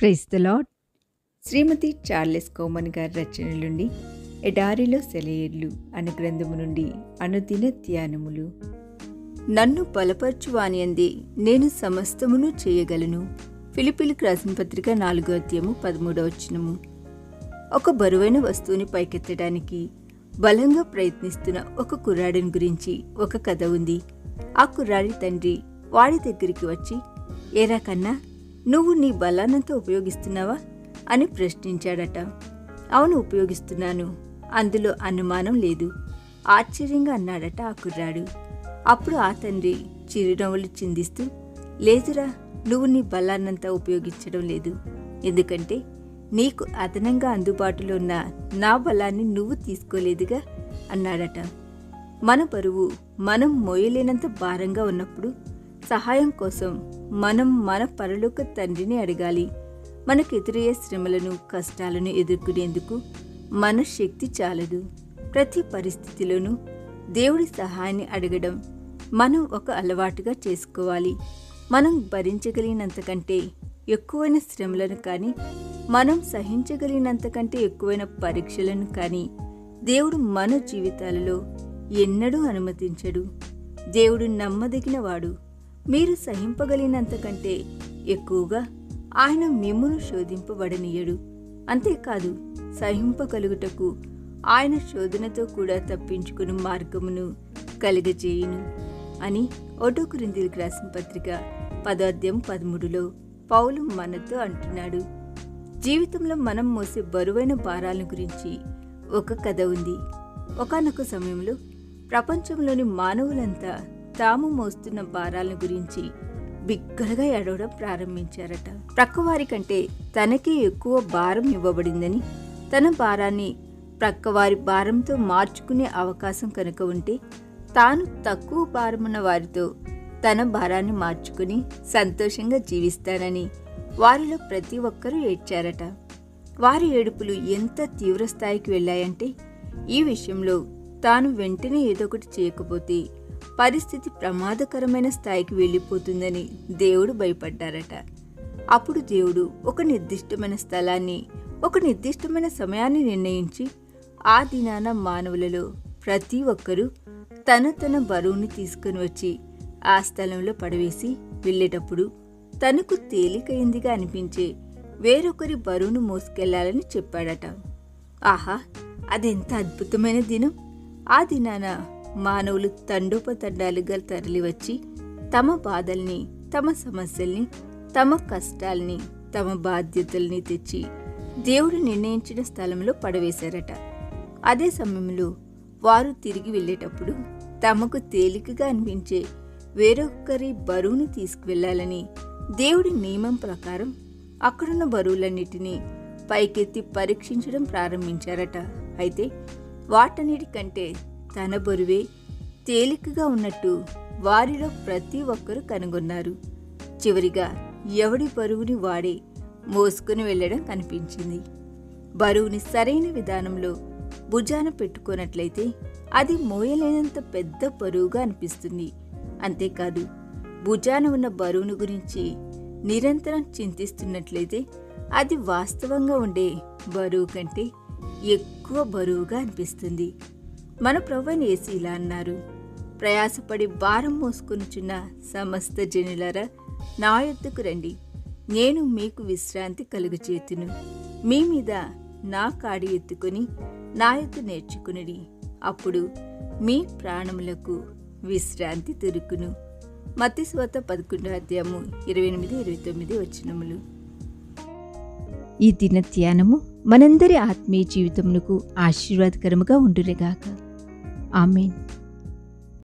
Praise the Lord Shrimati Charles Coman garu రచన నుండి ఎడారిలో సెలయేర్లు అనే గ్రంథము నుండి అనుదిన ధ్యానములు. నన్ను బలపరచువాని అంది నేను సమస్తమును చేయగలను. ఫిలిపిలకు రాసిన పత్రిక నాలుగో అధ్యాయము పదమూడవ వచనము. ఒక బరువైన వస్తువుని పైకెత్తడానికి బలంగా ప్రయత్నిస్తున్న ఒక కుర్రాడిని గురించి ఒక కథ ఉంది. ఆ కుర్రాడి తండ్రి వాడి దగ్గరికి వచ్చి ఏరా కన్నా నువ్వు నీ బలానంతా ఉపయోగిస్తున్నావా? అని ప్రశ్నించాడట. అవును ఉపయోగిస్తున్నాను. అందులో అనుమానం లేదు. ఆశ్చర్యంగా అన్నాడట ఆ కుర్రాడు. అప్పుడు ఆ తండ్రి చిరునవ్వులు చిందిస్తూ లేదురా నువ్వు నీ బలాన్నంతా ఉపయోగించడం లేదు. ఎందుకంటే నీకు అదనంగా అందుబాటులో ఉన్న నా బలాన్ని నువ్వు తీసుకోలేదుగా? అన్నాడట. మన బరువు మనం మోయలేనంత భారంగా ఉన్నప్పుడు సహాయం కోసం మనం మన పరలోక తండ్రిని అడగాలి. మనకు ఎదురయ్యే శ్రమలను కష్టాలను ఎదుర్కొనేందుకు మన శక్తి చాలదు. ప్రతి పరిస్థితిలోనూ దేవుడి సహాయాన్ని అడగడం మనం ఒక అలవాటుగా చేసుకోవాలి. మనం భరించగలిగినంతకంటే ఎక్కువైన శ్రమలను కానీ మనం సహించగలిగినంతకంటే ఎక్కువైన పరీక్షలను కానీ దేవుడు మన జీవితాలలో ఎన్నడూ అనుమతించడు. దేవుడు నమ్మదగినవాడు. మీరు సహింపగలిగినంతకంటే ఎక్కువగా ఆయన మిమ్మును శోధింపబడనీయడు. అంతేకాదు సహింపగలుగుటకు ఆయన శోధనతో కూడా తప్పించుకుని మార్గమును కలుగజేయును అని ఓటో కురిందిలకు రాసిన పత్రిక పదార్థం పదమూడులో పౌలు మనతో అంటున్నాడు. జీవితంలో మనం మోసే బరువైన భారాలను గురించి ఒక కథ ఉంది. ఒకనొక సమయంలో ప్రపంచంలోని మానవులంతా తాము మోస్తున్న భారాల గురించి బిగ్గరగా ఏడవడం ప్రారంభించారట. ప్రక్కవారి కంటే తనకే ఎక్కువ భారం ఇవ్వబడిందని తన భారాన్ని ప్రక్కవారి భారంతో మార్చుకునే అవకాశం కనుక ఉంటే తాను తక్కువ భారమున్న వారితో తన భారాన్ని మార్చుకుని సంతోషంగా జీవిస్తానని వారిలో ప్రతి ఒక్కరూ ఏడ్చారట. వారి ఏడుపులు ఎంత తీవ్ర స్థాయికి వెళ్ళాయంటే ఈ విషయంలో తాను వెంటనే ఏదో ఒకటి చేయకపోతే పరిస్థితి ప్రమాదకరమైన స్థాయికి వెళ్ళిపోతుందని దేవుడు భయపడ్డారట. అప్పుడు దేవుడు ఒక నిర్దిష్టమైన స్థలాన్ని ఒక నిర్దిష్టమైన సమయాన్ని నిర్ణయించి ఆ దినాన మానవులలో ప్రతి ఒక్కరూ తన తన బరువుని తీసుకుని వచ్చి ఆ స్థలంలో పడవేసి వెళ్ళేటప్పుడు తనకు తేలికైందిగా అనిపించే వేరొకరి బరువును మోసుకెళ్ళాలని చెప్పాడట. ఆహా అదెంత అద్భుతమైన దినం! ఆ దినాన మానవులు తండోపతండాలుగా తరలివచ్చి తమ బాధల్ని తమ సమస్యల్ని తమ కష్టాల్ని తమ బాధ్యతల్ని తెచ్చి దేవుడు నిర్ణయించిన స్థలంలో పడవేశారట. అదే సమయంలో వారు తిరిగి వెళ్ళేటప్పుడు తమకు తేలికగా అనిపించే వేరొకరి బరువుని తీసుకువెళ్ళాలని దేవుడి నియమం ప్రకారం అక్కడున్న బరువులన్నిటినీ పైకెత్తి పరీక్షించడం ప్రారంభించారట. అయితే వాటన్నిటికంటే తన బరువే తేలికగా ఉన్నట్టు వారిలో ప్రతి ఒక్కరూ కనుగొన్నారు. చివరిగా ఎవడి బరువుని వాడే మోసుకుని వెళ్ళడం కనిపించింది. బరువుని సరైన విధానంలో భుజాన పెట్టుకున్నట్లయితే అది మోయలేనంత పెద్ద బరువుగా అనిపిస్తుంది. అంతేకాదు భుజాన ఉన్న బరువును గురించి నిరంతరం చింతిస్తున్నట్లయితే అది వాస్తవంగా ఉండే బరువు కంటే ఎక్కువ బరువుగా అనిపిస్తుంది. మన ప్రవ్వని వేసి ఇలా అన్నారు. ప్రయాసపడి భారం మోసుకొనుచున్న సమస్త జనులరా నా ఎత్తుకు రండి. నేను మీకు విశ్రాంతి కలుగచేతును మీ మీద నా కాడి ఎత్తుకొని నా ఎత్తు నేర్చుకునిడి. అప్పుడు మీ ప్రాణములకు విశ్రాంతి దొరుకును. మత్తి స్వత పదకొండో అధ్యాయము ఇరవై ఎనిమిది ఇరవై తొమ్మిది వచ్చినములు ఈ దిన ధ్యానము మనందరి ఆత్మీయ జీవితమునకు ఆశీర్వాదకరముగా గాక ആമേൻ